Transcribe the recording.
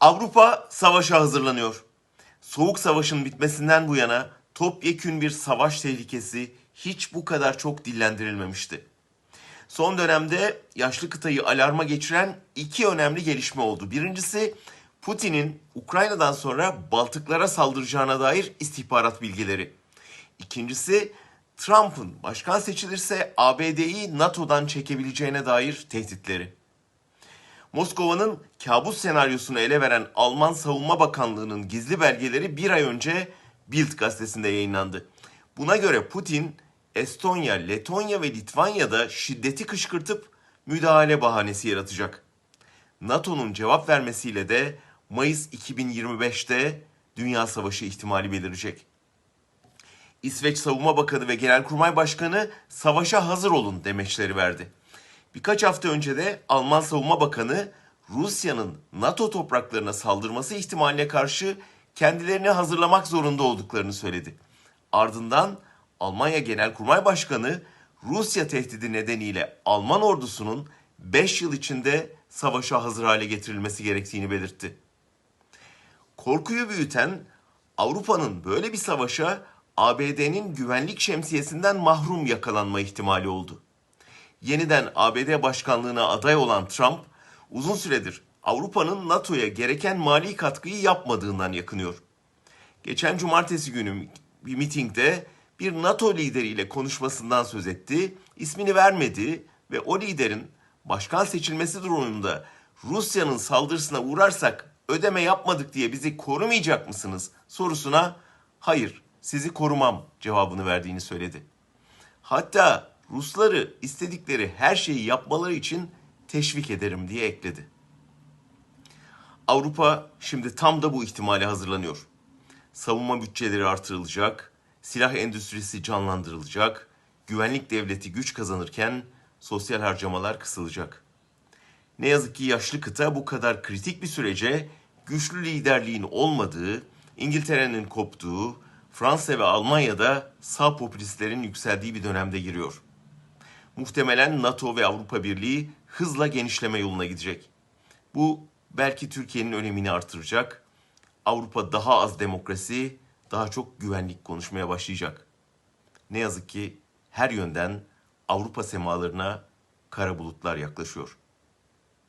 Avrupa savaşa hazırlanıyor. Soğuk savaşın bitmesinden bu yana topyekün bir savaş tehlikesi hiç bu kadar çok dillendirilmemişti. Son dönemde yaşlı kıtayı alarma geçiren iki önemli gelişme oldu. Birincisi Putin'in Ukrayna'dan sonra Baltıklara saldıracağına dair istihbarat bilgileri. İkincisi Trump'ın başkan seçilirse ABD'yi NATO'dan çekebileceğine dair tehditleri. Moskova'nın kabus senaryosunu ele veren Alman Savunma Bakanlığı'nın gizli belgeleri bir ay önce Bild gazetesinde yayınlandı. Buna göre Putin, Estonya, Letonya ve Litvanya'da şiddeti kışkırtıp müdahale bahanesi yaratacak. NATO'nun cevap vermesiyle de Mayıs 2025'te Dünya Savaşı ihtimali belirecek. İsveç Savunma Bakanı ve Genelkurmay Başkanı savaşa hazır olun demeçleri verdi. Birkaç hafta önce de Alman Savunma Bakanı Rusya'nın NATO topraklarına saldırması ihtimaline karşı kendilerini hazırlamak zorunda olduklarını söyledi. Ardından Almanya Genelkurmay Başkanı Rusya tehdidi nedeniyle Alman ordusunun 5 yıl içinde savaşa hazır hale getirilmesi gerektiğini belirtti. Korkuyu büyüten Avrupa'nın böyle bir savaşa ABD'nin güvenlik şemsiyesinden mahrum yakalanma ihtimali oldu. Yeniden ABD başkanlığına aday olan Trump uzun süredir Avrupa'nın NATO'ya gereken mali katkıyı yapmadığından yakınıyor. Geçen cumartesi günü bir mitingde bir NATO lideriyle konuşmasından söz etti, ismini vermedi ve o liderin başkan seçilmesi durumunda Rusya'nın saldırısına uğrarsak ödeme yapmadık diye bizi korumayacak mısınız sorusuna hayır sizi korumam cevabını verdiğini söyledi. Hatta Rusları istedikleri her şeyi yapmaları için teşvik ederim diye ekledi. Avrupa şimdi tam da bu ihtimale hazırlanıyor. Savunma bütçeleri artırılacak, silah endüstrisi canlandırılacak, güvenlik devleti güç kazanırken sosyal harcamalar kısılacak. Ne yazık ki yaşlı kıta bu kadar kritik bir sürece güçlü liderliğin olmadığı, İngiltere'nin koptuğu, Fransa ve Almanya'da sağ popülistlerin yükseldiği bir dönemde giriyor. Muhtemelen NATO ve Avrupa Birliği hızla genişleme yoluna gidecek. Bu belki Türkiye'nin önemini artıracak. Avrupa daha az demokrasi, daha çok güvenlik konuşmaya başlayacak. Ne yazık ki her yönden Avrupa semalarına kara bulutlar yaklaşıyor.